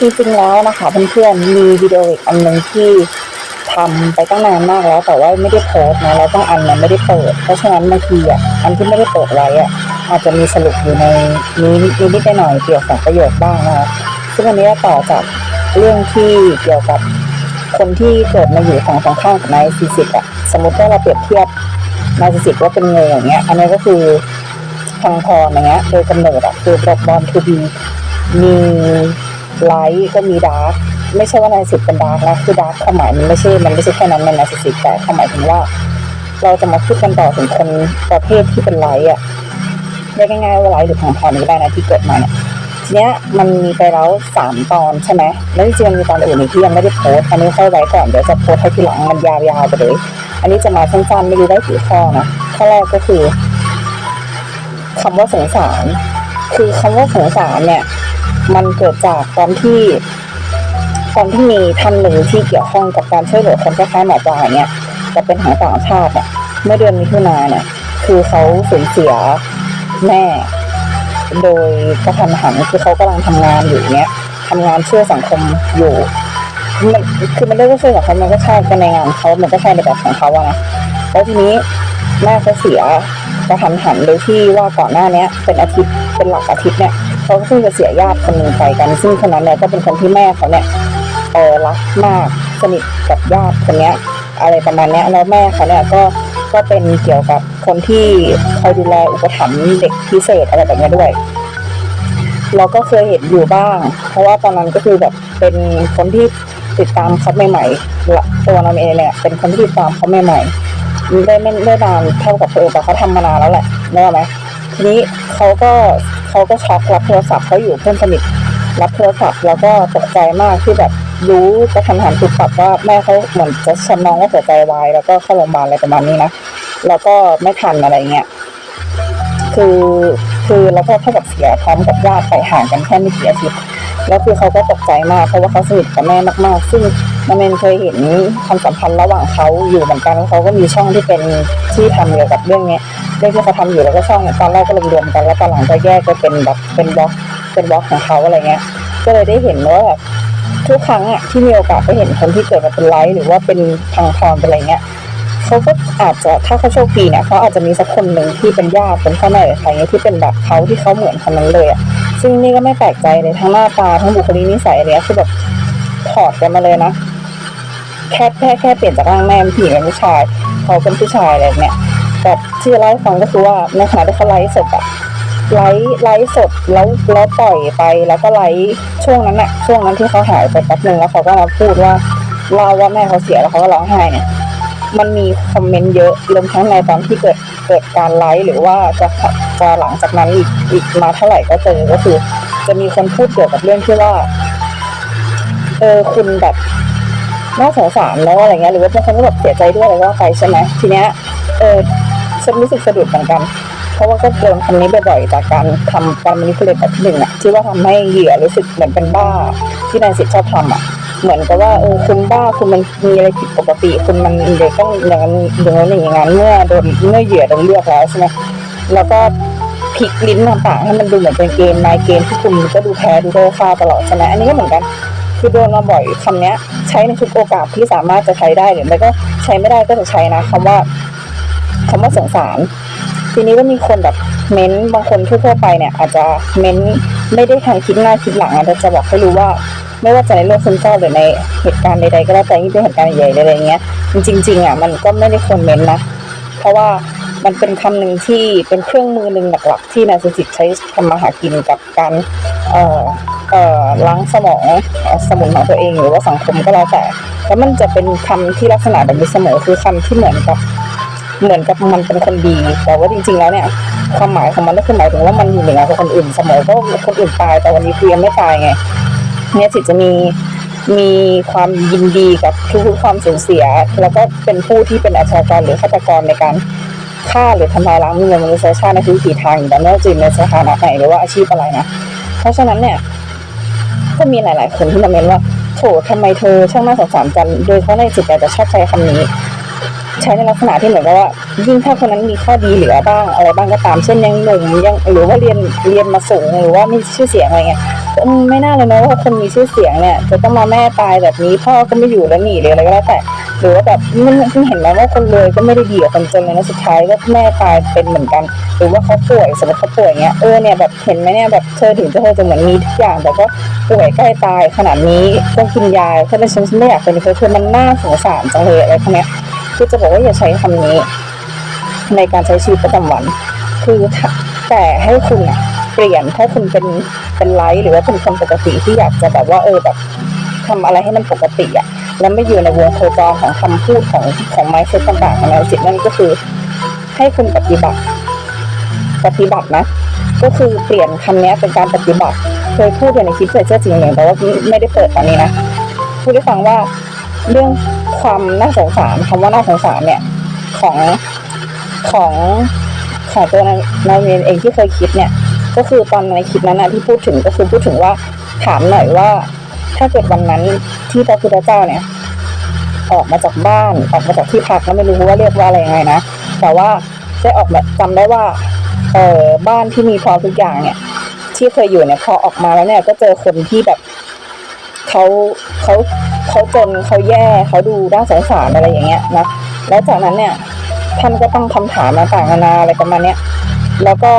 จริงๆแล้วนะคะเพื่อนๆมีวิดีโออีกอันหนึ่งที่ทำไปตั้งนานมากแล้ว แต่ว่าไม่ได้โพสต์นะแล้วต้องอันมันไม่ได้เปิด เพราะฉะนั้นบางทีอะอันที่ไม่ได้เปิดไว้อะอาจจะมีสรุปอยู่ในนี้นิดๆหน่อยๆเกี่ยวกับประโยชน์บ้างนะคะซึ่งอันนี้ต่อจากเรื่องที่เกี่ยวกับคนที่เกิดมาอยู่ฝั่งตรงข้ามกับนายซีสิกอะสมมติว่าเราเปรียบเทียบนายซีสิกว่าเป็นงูอย่างเงี้ย อันนี้ก็คือทางพรอย่างเงี้ยโดยกำเนิดอะคือบอลทูบีมี ไลท์ก็มีดาร์กไม่ใช่ว่านายสิบเป็นดาร์กนะคือดาร์กความหมายมันไม่ใช่มันไม่ใช่แค่นั้นในนายสิบแต่ความหมายถึงว่า เราจะมาพูดกันต่อถึงคนประเภทที่เป็นไลท์อะเรียกง่ายๆว่าไลท์หรือทางพรก็ได้นะที่เกิดมาเนี่ยทีเนี้ยมันมีไปแล้วสามตอนใช่ไหมแล้วจริงๆมันมีตอนอื่นอีกที่ยังไม่ได้โพสอันนี้ค่อยไว้ก่อนเดี๋ยวจะโพสให้ทีหลังมันยาวๆไปเลย อันนี้จะมาสั้นๆไม่รู้ได้กี่ข้อนะข้อแรกก็คือคำว่าสงสาร คือคำว่าสงสารเนี่ย มันเกิดจากตอนที่ตอนที่มีท่านหนึ่งที่เกี่ยวข้องกับการช่วยเหลือคนคล้ายๆหมอปลาเนี่ยแต่เป็นของต่างชาติเนี่ยเมื่อเดือนมิถุนาเนี่ย คือเขาสูญเสียแม่ โดยกระทันหันคือเขากำลังทำงานอยู่เนี้ยทำงานช่วยสังคมอยู่มันคือมันเรียกว่าช่วยสังคมมันก็ใช่กันในงานเขามันก็ใช่ในแบบของเขาอะนะแล้วทีนี้แม่เขาเสียกระทันหันโดยที่ว่าก่อนหน้าเนี้ย เป็นอาทิตย์เป็นหลักอาทิตย์เนี่ย เขาเพิ่งจะเสียญาติคนหนึ่งไปกัน ซึ่งคนนั้นเนี่ยก็เป็นคนที่แม่เขาเนี่ยเออรักมากสนิทกับญาติคนเนี้ย อะไรประมาณเนี้ยแล้วแม่เขาเนี่ยก็ก็เป็นเกี่ยวกับคนที่คอยดูแลอุปถัมภ์เด็กพิเศษอะไรแบบนี้ด้วยเราก็เคยเห็นอยู่บ้าง เพราะว่าตอนนั้นก็คือแบบเป็นคนที่ติดตามเขาใหม่ๆตัวเราเองเนี่ยเป็นคนที่ติดตามเขาใหม่ๆได้ไม่ได้นานเท่ากับเธอแต่เขาทำมานานแล้วแหละนึกออกไหมทีนี้เขาก็ เขาก็ช็อกรับโทรศัพท์เขาอยู่เพื่อนสนิทรับโทรศัพท์แล้วก็ตกใจมากที่แบบรู้กระทันหันตุกปรับว่าแม่เขาเหมือนจะชำน้องว่าหัวใจวายแล้วก็เข้าโรงพยาบาลอะไรประมาณนี้นะแล้วก็ไม่ทันอะไรเงี้ยคือคือแล้วก็เท่ากับเสียพร้อมกับญาติไปห่างกันแค่ไม่กี่อาทิตย์แล้วคือเขาก็ตกใจมากเพราะว่าเขาสนิทกับแม่มากๆ ซึ่ง นาเมนเคยเห็นความสัมพันธ์ระหว่างเขาอยู่เหมือนกันแล้วเขาก็มีช่องที่เป็นที่ทำเกี่ยวกับเรื่องเนี้ยเรื่องที่เขาทำอยู่แล้วก็ช่องเนี่ยตอนแรกก็รวมๆกันแล้วตอนหลังก็แยกก็เป็นแบบเป็นบล็อกเป็นบล็อกของเขาอะไรเงี้ย ก็เลยได้เห็นว่าแบบทุกครั้งอะที่มีโอกาสไปเห็นคนที่เกิดมาเป็นไลฟ์หรือว่าเป็นทางพรเป็นอะไรเงี้ยเขาก็อาจจะถ้าเขาโชคดีเนี่ยเขาอาจจะมีสักคนหนึ่งที่เป็นญาติเป็นพ่อแม่หรือใครเงี้ยที่เป็นแบบเขาที่เขาเหมือนคนนั้นเลยอะซึ่งนี่ก็ไม่แปลกใจเลยทั้งหน้าตาทั้งบุคลิกนิสัยอะไรเนี้ยคือแบบถอดกันมาเลยนะ แค่แค่แค่เปลี่ยนจากร่างแม่เป็นผู้หญิงเป็นผู้ชายเขาเป็นผู้ชายอะไรเนี้ยแต่ที่เล่าให้ฟังก็คือว่าในขณะที่เขาไลฟ์สดอะไลฟ์ไลฟ์สดแล้วแล้วปล่อยไปแล้วก็ไลฟ์ช่วงนั้นอะช่วงนั้นที่เขาหายไปแป๊บนึงแล้วเขาก็มาพูดว่าเล่าว่าแม่เขาเสียแล้วเขาก็ร้องไห้เนี่ยมันมีคอมเมนต์เยอะรวมทั้งในตอนที่เกิดเกิดการไลฟ์หรือว่าจะจะหลังจากนั้นอีกอีกมาเท่าไหร่ก็เจอก็คือ จะมีคนพูดเกี่ยวกับเรื่องที่ว่าเออคุณแบบ น่าสงสารแล้วอะไรเงี้ยหรือว่าบางคนก็แบบเสียใจด้วยอะไรว่าไปใช่ไหมทีเนี้ยเออฉันรู้สึกสะดุดเหมือนกัน เพราะว่าก็โดนคำนี้บ่อยๆจากการทำการมินิพุเลตแบบที่หนึ่งอะที่ว่าทำให้เหยื่อรู้สึกเหมือนเป็นบ้า ที่นายสิทธิ์ชอบทำอะเหมือนกับว่าเออคุณบ้าคุณมันมีอะไรผิดปกติ คุณมันเด็กต้องอย่างนั้นอย่างนั้นอย่างนั้นเมื่อโดนเมื่อเหยื่อโดนเลือกแล้วใช่ไหมแล้วก็พลิกลิ้นต่างๆให้มันดูเหมือนเป็นเกมนายเกมที่คุณก็ดูแพ้ดูโดนฆ่าตลอดใช่ไหมอันนี้ก็เหมือนกัน คือโดนมาบ่อยคำเนี้ย ใช้ในทุกโอกาสที่สามารถจะใช้ได้หรือไม่ก็ใช้ไม่ได้ก็จะใช้นะคำว่าคำว่าสงสาร ทีนี้ก็มีคนแบบเม้นบางคนทั่วไปเนี่ย อาจจะเม้นไม่ได้ทันคิดหน้าคิดหลังอาจจะบอกให้รู้ว่า ไม่ว่าจะในโลกซึมเศร้าหรือในเหตุการณ์ใดๆก็แล้วแต่ยิ่เป็นเหตุการณ์ใหญ่ๆอะไรเงี้ยจริงๆอะมันก็ไม่ได้ควรเม้นนะเพราะว่า มันเป็นคำหนึ่งที่เป็นเครื่องมือหนึ่งหลักๆ ที่นายสจิตใช้ทำมาหากินกับการเอ่อเอ่อล้างสมองสมุนของตัวเองหรือว่าสังคมก็แล้วแต่แล้วมันจะเป็นคำที่ลักษณะแบบนี้เสมอคือคำที่เหมือนกับเหมือนกับมันเป็นคนดี แต่ว่าจริง ๆ แล้วเนี่ย ความหมายของมันก็คือหมายถึงว่ามันอยู่เหนือกว่าคนอื่นเสมอเพราะคนอื่นตายแต่วันนี้คือยังไม่ตายไงเนี่ยสิจะมีมีความยินดีกับทุกๆความสูญเสีย แล้วก็เป็นผู้ที่เป็นอาชญากรหรือฆาตกรในการ ฆ่าหรือทำลายล้างมนุษยชาติในทุกวิถีทางอยู่แล้วไม่ว่าจะอยู่ในสถานะไหนหรือว่าอาชีพอะไรนะ เพราะฉะนั้นเนี่ยก็มีหลาย ๆ คนที่มาเมนว่าโถทำไมเธอช่างน่าสงสารจังโดยเฉพาะในจิตใจจะชอบใช้คำนี้ ใช้ในลักษณะที่เหมือนกับว่า ยิ่งถ้าคนนั้นมีข้อดีเหลือบ้าง อะไรบ้างก็ตามเช่นยังหนุ่มยังหรือว่าเรียนเรียนมาสูงหรือว่ามีชื่อเสียงอะไรเงี้ยไม่น่าเลยนะว่าคนมีชื่อเสียงเนี่ย จะต้องมาแม่ตายแบบนี้พ่อก็ไม่อยู่แล้วหนีเลยอะไรก็แล้วแต่ หรือว่าแบบมันเพิ่งเห็นไหมว่าคนรวยก็ไม่ได้ดีกับคนจนเลยนะสุดท้ายก็แม่ตายเป็นเหมือนกัน หรือว่าเขาป่วยสมมติเขาป่วยเงี้ยเออเนี่ยแบบเห็นไหมเนี่ยแบบเธอถึงจะเธอจะเหมือนมีทุกอย่าง แต่ก็ป่วยใกล้ตายขนาดนี้ต้องกินยาถ้าเป็นฉันฉันไม่อยากเป็นเธอคือมันน่าสงสารจังเลยอะไรพวกเนี้ยคือจะบอกว่าอย่าใช้คำนี้ ในการใช้ชีวิตประจำวัน คือแต่ให้คุณเปลี่ยนถ้าคุณเป็นเป็นไลฟ์หรือว่าเป็นคนปกติที่อยากจะแบบว่าเออแบบ ทำอะไรให้มันปกติอะแล้วไม่อยู่ในวงโคจรของคำพูดของของไม้เซตต่างๆของแนวจิตนั่นก็คือ ให้คุณปฏิบัติ ปฏิบัตินะ ก็คือเปลี่ยนคำนี้เป็นการปฏิบัติ เคยพูดอยู่ในคลิปเสื้อจริงอย่างแต่ว่าไม่ได้เปิดตอนนี้นะพูดให้ฟังว่าเรื่องความน่าสงสารคำว่าน่าสงสารเนี่ยของของของตัวนานาเวนเองที่เคยคิดเนี่ย ก็คือตอนในคลิปนั้นนะที่พูดถึงก็คือพูดถึงว่าถามหน่อยว่า ถ้าเกิดวันนั้นที่พระพุทธเจ้าเนี่ย ออกมาจากบ้านออกมาจากที่พักก็ไม่รู้ว่าเรียกว่าอะไรยังไงนะแต่ว่าได้ออกมาจำได้ว่าเออบ้านที่มีพร้อมทุกอย่างเนี่ย ที่เคยอยู่เนี่ยพอออกมาแล้วเนี่ย ก็เจอคนที่แบบเขาเขาเขาจนเขาแย่เขาดูน่าสงสารอะไรอย่างเงี้ยนะแล้วจากนั้นเนี่ยท่านก็ตั้งคำถามต่างๆนานาอะไรประมาณเนี้ยแล้วก็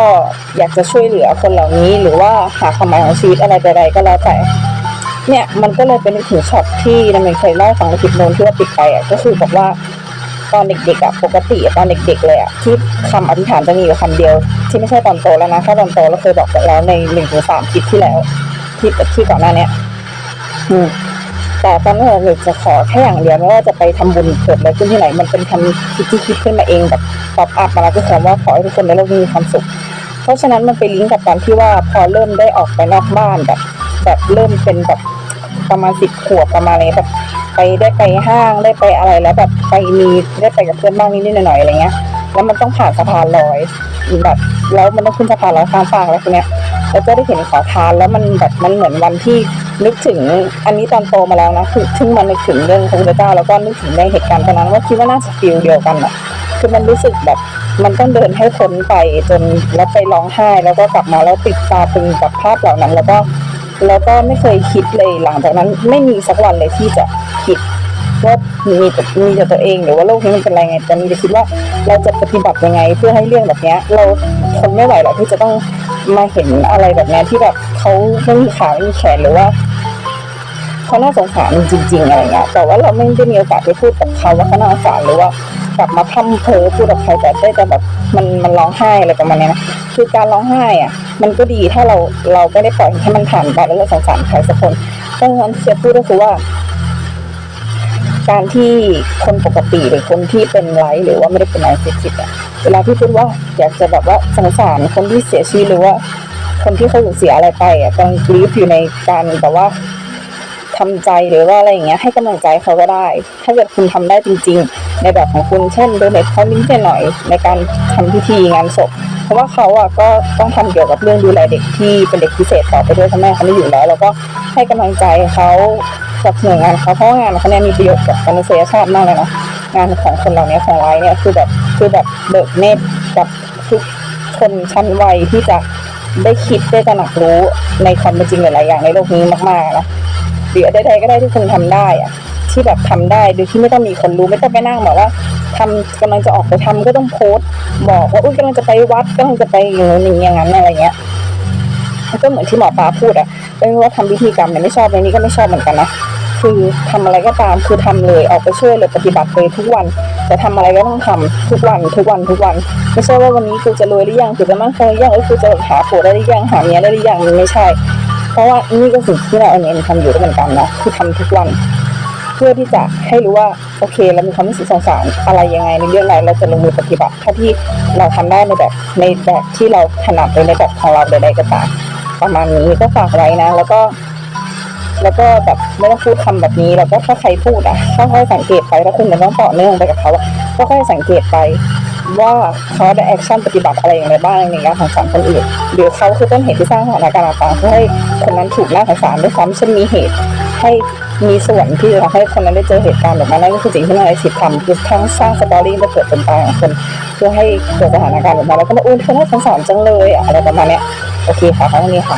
อยากจะช่วยเหลือคนเหล่านี้หรือว่าหาความหมายของชีวิตอะไรใดๆก็แล้วแต่ เนี่ยมันก็เลยเป็นถึงช็อตที่ดำเนินเคยเล่าฟังในคลิปโน้นที่ว่าปิดไปอะก็คือบอกว่าตอนเด็กๆอะปกติตอนเด็กๆเลยอะที่คำอธิษฐานจะมีอยู่คำเดียว ที่ไม่ใช่ตอนโตแล้วนะถ้าตอนโตเราเคยบอกไปแล้วในหนึ่งถึงสามคลิปที่แล้วที่ที่ก่อนหน้าเนี้ยอืมแต่ตอนนั้นเราจะขอแค่อย่างเดียวไม่ว่าจะไปทำบุญเกิดอะไรขึ้นที่ไหน มันเป็นคำคิดที่คิดขึ้นมาเองแบบป๊อปอัพมาแล้วก็คำว่าขอให้ทุกคนในโลกนี้มีความสุข เพราะฉะนั้นมันไปลิงก์กับการที่ว่าพอเริ่มได้ออกไปนอกบ้านแบบ แบบเริ่มเป็นแบบประมาณสิบขวบประมาณนี้แบบไปได้ไปห้างได้ไปอะไรแล้วแบบไปมีได้ไปกับเพื่อนบ้างนิดๆหน่อยๆอะไรเงี้ย แล้วมันต้องผ่านสะพานลอยแบบแล้วมันต้องขึ้นสะพานลอยข้ามฟากแล้วทีเนี้ยแล้วก็ได้เห็นขอทานแล้วมันแบบมันเหมือนวันที่นึกถึงอันนี้ตอนโตมาแล้วนะคือถึงมันนึกถึงเรื่องพระพุทธเจ้าแล้วก็นึกถึงในเหตุการณ์ตอนนั้นว่าคิดว่าน่าจะฟีลเดียวกันอะคือมันรู้สึกแบบมันต้องเดินให้พ้นไปจนแล้วไปร้องไห้แล้วก็กลับมาแล้วติดตาตึงกับภาพเหล่านั้น แล้วก็ แล้วก็ไม่เคยคิดเลยหลังจากนั้น ไม่มีสักวันเลยที่จะคิดว่ามีมีแต่ตัวเองหรือว่าโลกนี้มันเป็นอะไรไงแต่มีแต่คิดว่าเราจะปฏิบัติยังไง เพื่อให้เรื่องแบบเนี้ยเราทนไม่ไหวหรอกที่จะต้องมาเห็นอะไรแบบเนี้ยที่แบบเขาไม่มีขาไม่มีแขนหรือว่าเขาน่าสงสารจริงๆอะไรเงี้ยแต่ว่าเราไม่ได้มีโอกาสได้พูดกับเขาว่าเขาน่าสงสารหรือว่ากลับมาพร่ำเพ้อพูดกับใครแต่ได้แต่แบบมันมันร้องไห้อะไรประมาณนี้นะคือการร้องไห้อะ มันก็ดีถ้าเราเราไม่ได้ปล่อยให้มันผ่านไปแล้วเราสงสารใครสักคนเพราะฉะนั้นที่จะพูดก็คือว่า การที่คนปกติหรือคนที่เป็นไลฟ์หรือว่าไม่ได้เป็นไลฟ์สิทธิ์อะเวลาที่พูดว่าอยากจะแบบว่าสงสารคนที่เสียชีวิตหรือว่า คนที่เขาสูญเสียอะไรไปอะกำลังกรีฟอยู่ในการแบบว่าทำใจหรือว่าอะไรอย่างเงี้ยให้กำลังใจเขาก็ได้ ถ้าเกิดคุณทำได้จริง ๆ ในแบบของคุณเช่นโดเนทเขานิดหน่อยในการทำพิธีงานศพ เพราะว่าเขาอะก็ต้องทำเกี่ยวกับเรื่องดูแลเด็กที่เป็นเด็กพิเศษต่อไปด้วยพ่อแม่เขาไม่อยู่แล้ว แล้วก็ให้กำลังใจเขาสนับสนุนงานเขาเพราะงานเขาเนี่ยมีประโยชน์กับมนุษยชาติมากเลยนะงานของคนเหล่านี้ของไลฟ์เนี่ยคือแบบคือแบบเบิกเนตรกับทุกชนชั้นวัยที่จะได้คิดได้ตระหนักรู้ในความเป็นจริงหลายๆอย่างในโลกนี้มากๆนะ หรือใดๆก็ได้ที่คุณทำได้อะที่แบบทำได้โดยที่ไม่ต้องมีคนรู้ไม่ต้องไปนั่งแบบว่าทำกำลังจะออกไปทำก็ต้องโพสต์ บอกว่าอุ้ยกำลังจะไปวัดกำลังจะไปอย่างนู้อย่างนั้นอะไรเงี้ยก็เหมือนที่หมอปลาพูดอะไม่ว่าทำพิธีกรรมเนี่ยไม่ชอบในนี้ก็ไม่ชอบเหมือนกันนะคือทำอะไรก็ตามคือทำเลยออกไปช่วยเลยปฏิบัติเลยทุกวันจะทำอะไรก็ต้องทำทุกวันทุกวันทุกวัน ไม่ใช่ว่าวันนี้กูจะรวยหรือยังกูจะมั่นคงหรือยังเอ้ยกูจะหาผัวได้หรือยังหาเมียได้หรือยังมันไม่ใช่ เพราะว่านี่ก็สิ่งที่เราเองทำอยู่ด้วยเหมือนกันนะคือทำทุกวัน เพื่อที่จะให้รู้ว่าโอเคเรามีความรู้สึกสงสารอะไรยังไงในเรื่องอะไรเราจะลงมือปฏิบัติเท่าที่เราทำได้ในแบบในแบบที่เราถนัดในในแบบของเราใดๆก็ตามประมาณนี้ก็ฝากไว้นะ แล้วก็ แล้วก็แบบไม่ต้องพูดคำแบบนี้แล้วก็ถ้าใครพูดอะค่อยๆสังเกตไปถ้าคุณยังต้องต่อเนื่องไปกับเขาอะก็ค่อยสังเกตไป ว่าเขาได้แอคชั่นปฏิบัติอะไรอย่างไรบ้างในการสงสารคนอื่นหรือเขาคือต้นเหตุที่สร้างสถานการณ์ต่างๆเพื่อให้คนนั้นถูกน่าสงสารด้วยซ้ำเช่นมีเหตุให้มีส่วนที่ทำให้คนนั้นได้เจอเหตุการณ์แบบนั้นนั่นก็คือสิ่งที่นายสิทธิ์ทำคือทั้งสร้างสตอรี่มาเกิดเป็นตายของคนเพื่อให้เกิดสถานการณ์แบบนั้นแล้วก็มาอุ้ยคนน่าสงสารจังเลยอะอะไรประมาณเนี้ยโอเคค่ะครั้งนี้ค่ะ